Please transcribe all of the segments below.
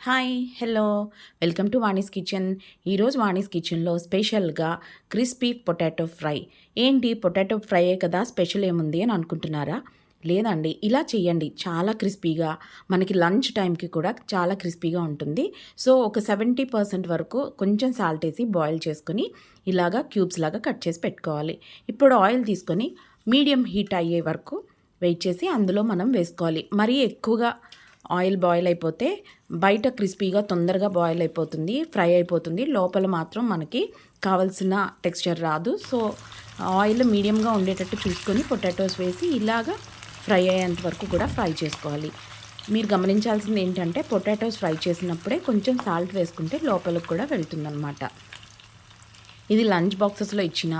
Hi hello. Welcome to Vani's kitchen. ఈరోజు వాణీస్ కిచెన్లో స్పెషల్గా క్రిస్పీ పొటాటో ఫ్రై. ఏంటి? పొటాటో ఫ్రైయే కదా స్పెషల్ ఏముంది అని అనుకుంటున్నారా? లేదండి ఇలా చేయండి చాలా క్రిస్పీగా మనకి లంచ్ టైంకి కూడా చాలా క్రిస్పీగా ఉంటుంది. సో ఒక సెవెంటీ పర్సెంట్ వరకు కొంచెం సాల్ట్ వేసి బాయిల్ చేసుకొని ఇలాగా క్యూబ్స్ లాగా కట్ చేసి పెట్టుకోవాలి. ఇప్పుడు ఆయిల్ తీసుకొని మీడియం హీట్ అయ్యే వరకు వెయిట్ చేసి అందులో మనం వేసుకోవాలి. మరీ ఎక్కువగా ఆయిల్ బాయిల్ అయిపోతే బయట క్రిస్పీగా తొందరగా బాయిల్ అయిపోతుంది ఫ్రై అయిపోతుంది. లోపల మాత్రం మనకి కావలసిన టెక్స్చర్ రాదు. సో ఆయిల్ మీడియంగా ఉండేటట్టు చూసుకొని పొటాటోస్ వేసి ఇలాగా ఫ్రై అయ్యేంత వరకు కూడా ఫ్రై చేసుకోవాలి. మీరు గమనించాల్సింది ఏంటంటే పొటాటోస్ ఫ్రై చేసినప్పుడే కొంచెం సాల్ట్ వేసుకుంటే లోపలికి కూడా వెళ్తుందన్నమాట. ఇది లంచ్ బాక్సెస్లో ఇచ్చిన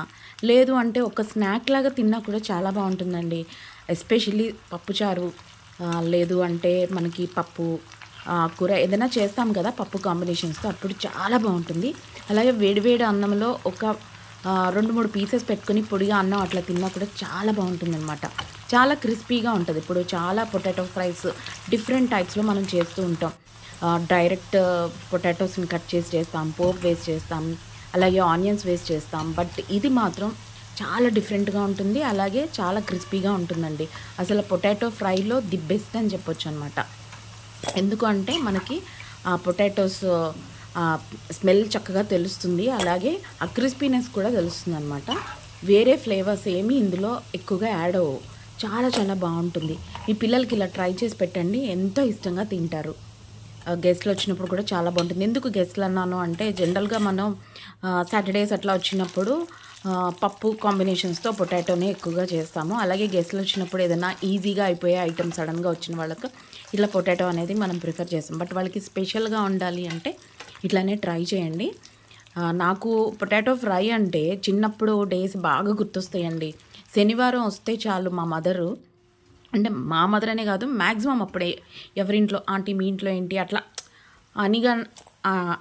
లేదు అంటే ఒక స్నాక్ లాగా తిన్నా కూడా చాలా బాగుంటుందండి. ఎస్పెషల్లీ పప్పుచారు లేదు అంటే మనకి పప్పు కూర ఏదైనా చేస్తాం కదా పప్పు కాంబినేషన్స్తో అప్పుడు చాలా బాగుంటుంది. అలాగే వేడివేడి అన్నంలో ఒక రెండు మూడు పీసెస్ పెట్టుకుని పొడిగా అన్నం అట్లా తిన్నా కూడా చాలా బాగుంటుంది అనమాట చాలా క్రిస్పీగా ఉంటుంది. ఇప్పుడు చాలా పొటాటో ఫ్రైస్ డిఫరెంట్ టైప్స్లో మనం చేస్తూ ఉంటాం. డైరెక్ట్ పొటాటోస్ని కట్ చేసి చేస్తాం పోప్ వేస్ట్ చేస్తాం అలాగే ఆనియన్స్ వేస్ట్ చేస్తాం. బట్ ఇది మాత్రం చాలా డిఫరెంట్గా ఉంటుంది. అలాగే చాలా క్రిస్పీగా ఉంటుందండి. అసలు పొటాటో ఫ్రైలో ది బెస్ట్ అని చెప్పొచ్చు అనమాట ఎందుకు అంటే మనకి ఆ పొటాటోస్ స్మెల్ చక్కగా తెలుస్తుంది. అలాగే ఆ క్రిస్పీనెస్ కూడా తెలుస్తుంది అనమాట వేరే ఫ్లేవర్స్ ఏమి ఇందులో ఎక్కువగా యాడ్ అవ్వవు. చాలా చాలా బాగుంటుంది. మీ పిల్లలకి ఇలా ట్రై చేసి పెట్టండి. ఎంతో ఇష్టంగా తింటారు. గెస్ట్లు వచ్చినప్పుడు కూడా చాలా బాగుంటుంది. ఎందుకు గెస్ట్లు అన్నాను అంటే జనరల్గా మనం సాటర్డేస్ అట్లా వచ్చినప్పుడు పప్పు కాంబినేషన్స్తో పొటాటోనే ఎక్కువగా చేస్తాము. అలాగే గెస్ట్లు వచ్చినప్పుడు ఏదైనా ఈజీగా అయిపోయే ఐటమ్ సడన్గా వచ్చిన వాళ్ళకి ఇట్లా పొటాటో అనేది మనం ప్రిఫర్ చేస్తాం. బట్ వాళ్ళకి స్పెషల్గా ఉండాలి అంటే ఇట్లానే ట్రై చేయండి. నాకు పొటాటో ఫ్రై అంటే చిన్నప్పుడు డేస్ బాగా గుర్తొస్తాయండి. శనివారం వస్తే చాలు మా మదరు అంటే మా మదర్ అనే కాదు మ్యాక్సిమం అప్పుడే ఎవరింట్లో ఆంటీ మీ ఇంట్లో ఏంటి అట్లా అనిగా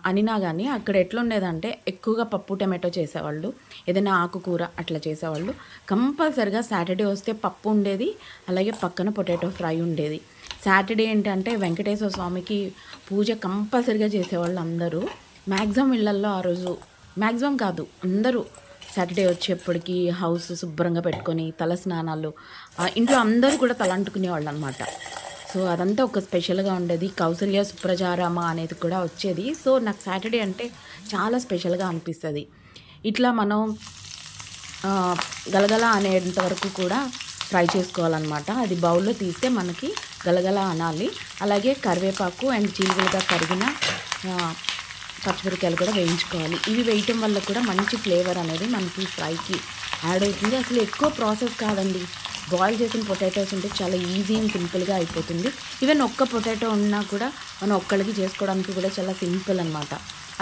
అనినా కానీ అక్కడ ఎట్లుండేదంటే ఎక్కువగా పప్పు టమాటో చేసేవాళ్ళు ఏదైనా ఆకుకూర అట్లా చేసేవాళ్ళు. కంపల్సరిగా సాటర్డే వస్తే పప్పు ఉండేది అలాగే పక్కన పొటాటో ఫ్రై ఉండేది. సాటర్డే ఏంటంటే వెంకటేశ్వర స్వామికి పూజ కంపల్సరిగా చేసేవాళ్ళు అందరూ. మ్యాక్సిమం ఇళ్ళల్లో ఆ రోజు మ్యాక్సిమం కాదు అందరూ సాటర్డే వచ్చేప్పటికి హౌస్ శుభ్రంగా పెట్టుకొని తల స్నానాలు ఇంట్లో అందరూ కూడా తలంటుకునేవాళ్ళు అనమాట సో అదంతా ఒక స్పెషల్గా ఉండేది. కౌసల్య సుప్రజారామ అనేది కూడా వచ్చేది. సో నాకు సాటర్డే అంటే చాలా స్పెషల్గా అనిపిస్తుంది. ఇట్లా మనం గలగల అనేంత వరకు కూడా ఫ్రై చేసుకోవాలన్నమాట. అది బౌల్లో తీస్తే మనకి గలగల అనాలి. అలాగే కరివేపాకు అండ్ జీవులుగా కరిగిన పచ్చిమిరకాయలు కూడా వేయించుకోవాలి. ఇవి వేయటం వల్ల కూడా మంచి ఫ్లేవర్ అనేది మనకి ఫ్రైకి యాడ్ అవుతుంది. అసలు ఎక్కువ ప్రాసెస్ కాదండి. బాయిల్ చేసిన పొటాటోస్ ఉంటే చాలా ఈజీ అండ్ సింపుల్గా అయిపోతుంది. ఈవెన్ ఒక్క పొటాటో ఉన్నా కూడా మనం ఒక్కడికి చేసుకోవడానికి కూడా చాలా సింపుల్ అనమాట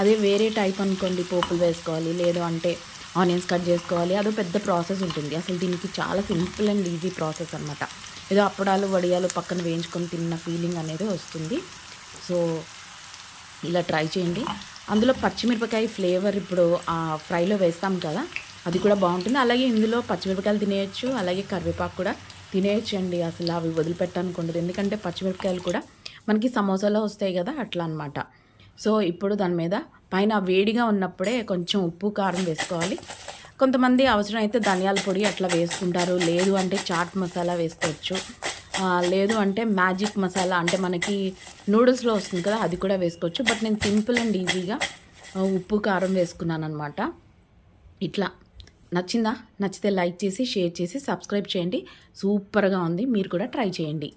అదే వేరే టైప్ అనుకోండి పోపులు వేసుకోవాలి లేదు అంటే ఆనియన్స్ కట్ చేసుకోవాలి అదో పెద్ద ప్రాసెస్ ఉంటుంది. అసలు దీనికి చాలా సింపుల్ అండ్ ఈజీ ప్రాసెస్ అనమాట ఏదో అప్పడాలు వడియాలు పక్కన వేయించుకొని తిన్న ఫీలింగ్ అనేది వస్తుంది. సో ఇలా ట్రై చేయండి. అందులో పచ్చిమిరపకాయ ఫ్లేవర్ ఇప్పుడు ఆ ఫ్రైలో వేస్తాం కదా అది కూడా బాగుంటుంది. అలాగే ఇందులో పచ్చిమిరపకాయలు తినేయచ్చు అలాగే కరివేపాకు కూడా తినేయచ్చు అండి అసలు అవి వదిలిపెట్టడానికి ఎందుకంటే పచ్చిమిరపకాయలు కూడా మనకి సమోసాలో వస్తాయి కదా అట్లా అనమాట సో ఇప్పుడు దాని మీద పైన వేడిగా ఉన్నప్పుడే కొంచెం ఉప్పు కారం వేసుకోవాలి. కొంతమంది అవసరం అయితే ధనియాల పొడి అట్లా వేసుకుంటారు. లేదు అంటే చాట్ మసాలా వేసుకోవచ్చు. లేదు అంటే మ్యాజిక్ మసాలా అంటే మనకి నూడిల్స్లో వస్తుంది కదా అది కూడా వేసుకోవచ్చు. బట్ నేను సింపుల్ అండ్ ఈజీగా ఉప్పు కారం వేసుకున్నాను అనమాట ఇట్లా. నచ్చిందా? నచ్చితే లైక్ చేసి షేర్ చేసి సబ్స్క్రైబ్ చేయండి. సూపర్గా ఉంది. మీరు కూడా ట్రై చేయండి.